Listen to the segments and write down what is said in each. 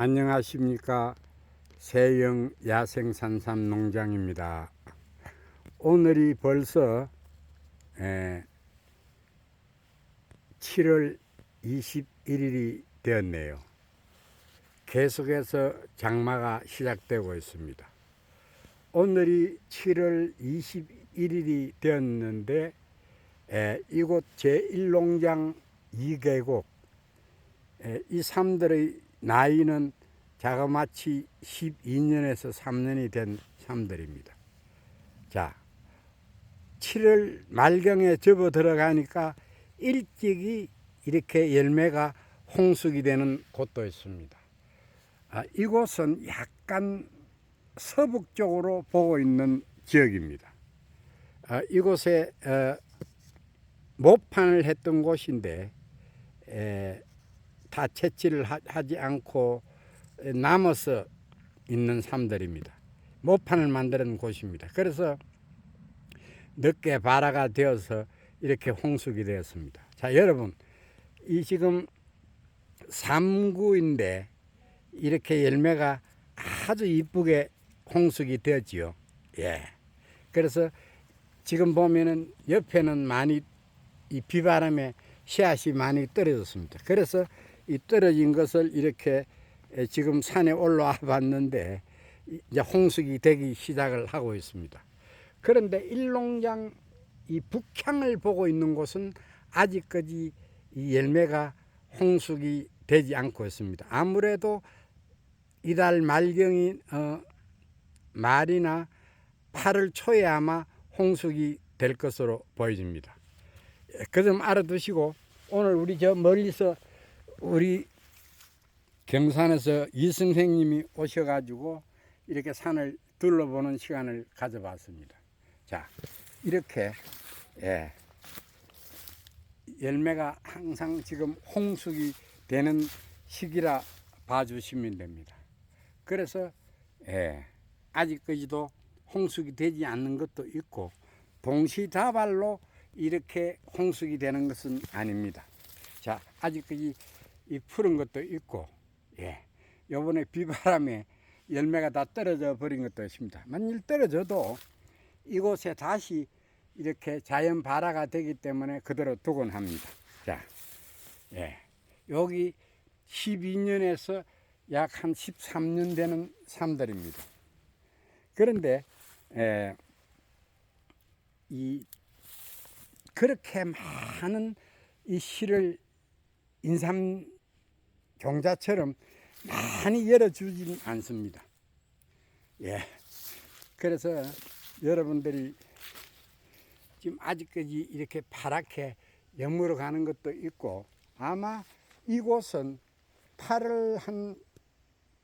안녕하십니까 세영 야생산삼 농장입니다. 오늘이 벌써 에, 7월 21일이 되었네요. 계속해서 장마가 시작되고 있습니다. 오늘이 7월 21일이 되었는데 에, 이곳 제1농장 2계곡 에, 이 삼들의 나이는 자그마치 12년에서 3년이 된 삼들입니다. 자, 7월 말경에 접어 들어가니까 일찍이 이렇게 열매가 홍숙이 되는 곳도 있습니다. 아, 이곳은 약간 서북 쪽으로 보고 있는 지역입니다. 아, 이곳에 어, 모판을 했던 곳인데 에, 다 채취를 하, 하지 않고 남아서 있는 삶들입니다. 모판을 만드는 곳입니다. 그래서 늦게 발화가 되어서 이렇게 홍숙이 되었습니다. 자, 여러분, 이 지금 삼구인데 이렇게 열매가 아주 이쁘게 홍숙이 되었지요. 예. 그래서 지금 보면은 옆에는 많이 이 비바람에 씨앗이 많이 떨어졌습니다. 그래서 이 떨어진 것을 이렇게 지금 산에 올라와 봤는데 이제 홍숙이 되기 시작을 하고 있습니다. 그런데 일농장 이 북향을 보고 있는 곳은 아직까지 이 열매가 홍숙이 되지 않고 있습니다. 아무래도 이달 말경이 어, 말이나 8월 초에 아마 홍숙이 될 것으로 보여집니다. 그 점 알아두시고 오늘 우리 저 멀리서 우리 경산에서 이 선생님이 오셔가지고 이렇게 산을 둘러보는 시간을 가져봤습니다. 자, 이렇게 예, 열매가 항상 지금 홍숙이 되는 시기라 봐주시면 됩니다. 그래서 예, 아직까지도 홍숙이 되지 않는 것도 있고 동시다발로 이렇게 홍숙이 되는 것은 아닙니다. 자, 아직까지 이 푸른 것도 있고, 예. 요번에 비바람에 열매가 다 떨어져 버린 것도 있습니다. 만일 떨어져도 이곳에 다시 이렇게 자연 발화가 되기 때문에 그대로 두곤 합니다. 자, 예. 여기 12년에서 약 한 13년 되는 삶들입니다. 그런데, 예, 이, 그렇게 많은 이 씨를 인삼 종자처럼 많이 열어주진 않습니다. 예. 그래서 여러분들이 지금 아직까지 이렇게 파랗게 영무로 가는 것도 있고 아마 이곳은 8월 한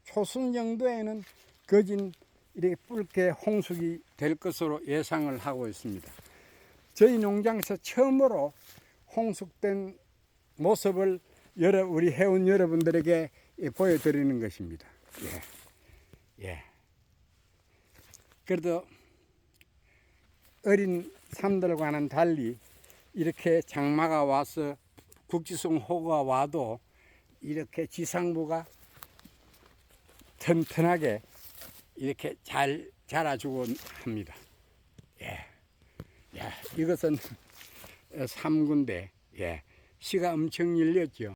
초순 정도에는 거진 이렇게 붉게 홍숙이 될 것으로 예상을 하고 있습니다. 저희 농장에서 처음으로 홍숙된 모습을 여러 우리 회원 여러분들에게 보여드리는 것입니다. 예, 예. 그래도 어린 삶들과는 달리 이렇게 장마가 와서 국지성 호가 와도 이렇게 지상부가 튼튼하게 이렇게 잘 자라주곤 합니다. 예, 예. 이것은 삼군데 예. 씨가 엄청 열렸죠.